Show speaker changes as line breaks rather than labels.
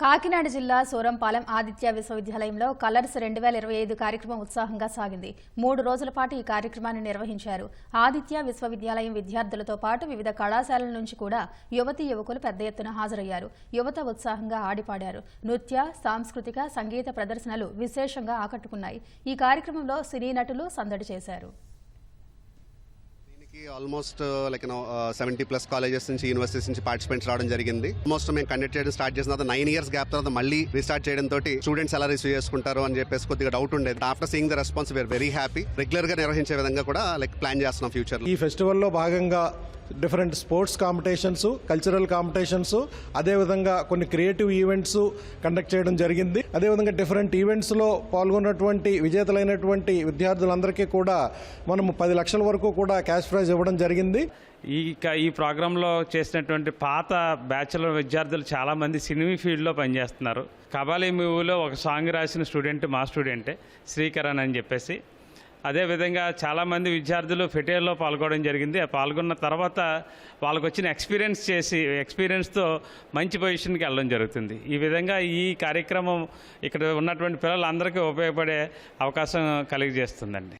కాకినాడ జిల్లా సూరంపాలెం ఆదిత్య విశ్వవిద్యాలయంలో కలర్స్ రెండు వేల ఇరవై ఐదు కార్యక్రమం ఉత్సాహంగా సాగింది. మూడు రోజుల పాటు ఈ కార్యక్రమాన్ని నిర్వహించారు. ఆదిత్య విశ్వవిద్యాలయం విద్యార్థులతో పాటు వివిధ కళాశాలల నుంచి కూడా యువతీ యువకులు పెద్ద ఎత్తున హాజరయ్యారు. యువత ఉత్సాహంగా ఆడిపాడారు. నృత్య సాంస్కృతిక సంగీత ప్రదర్శనలు విశేషంగా ఆకట్టుకున్నాయి. ఈ కార్యక్రమంలో సినీ నటులు సందడి చేశారు.
దీనికి almost like seventy plus colleges నుంచి యూనివర్సిటీస్ నుంచి పార్టిసిపెంట్స్ రావడం జరిగింది. ఆల్మోస్ట్ మేము కండక్ట్ చేయడం స్టార్ట్ చేసిన తర్వాత నైన్ ఇయర్స్ గ్యాప్ తర్వాత మళ్ళీ రీస్టార్ట్ చేయడం తోటి స్టూడెంట్స్ ఎలా రిసీవ్ చేసుకుంటారు అని చెప్పేసి కొద్దిగా డౌట్ ఉండేది. After seeing the response we're very happy రెగ్యులర్గా నిర్వహించే విధంగా కూడా లైక్ ప్లాన్ చేస్తున్నాం ఫ్యూచర్
ఈ ఫెస్టివల్లో భాగంగా different sports competitions cultural competitions అదేవిధంగా కొన్ని క్రియేటివ్ ఈవెంట్స్ కండక్ట్ చేయడం జరిగింది. అదేవిధంగా డిఫరెంట్ ఈవెంట్స్లో పాల్గొన్నటువంటి విజేతలైనటువంటి విద్యార్థులందరికీ కూడా మనము పది లక్షల వరకు కూడా క్యాష్ ప్రైజ్ ఇవ్వడం జరిగింది.
ఈ ఈ ప్రోగ్రాంలో చేసినటువంటి పాత బ్యాచులర్ విద్యార్థులు చాలామంది సినిమా ఫీల్డ్లో పనిచేస్తున్నారు. కబాలీ మూవీలో ఒక సాంగ్ రాసిన స్టూడెంట్ మా స్టూడెంటే శ్రీకరణ్ అని చెప్పేసి. అదేవిధంగా చాలామంది విద్యార్థులు ఫెటేర్లో పాల్గొనడం జరిగింది. ఆ పాల్గొన్న తర్వాత వాళ్ళకు వచ్చిన ఎక్స్పీరియన్స్ చేసి ఎక్స్పీరియన్స్తో మంచి పొజిషన్కి వెళ్ళడం జరుగుతుంది. ఈ విధంగా ఈ కార్యక్రమం ఇక్కడ ఉన్నటువంటి పిల్లలందరికీ ఉపయోగపడే అవకాశం కలిగజేస్తుందండి.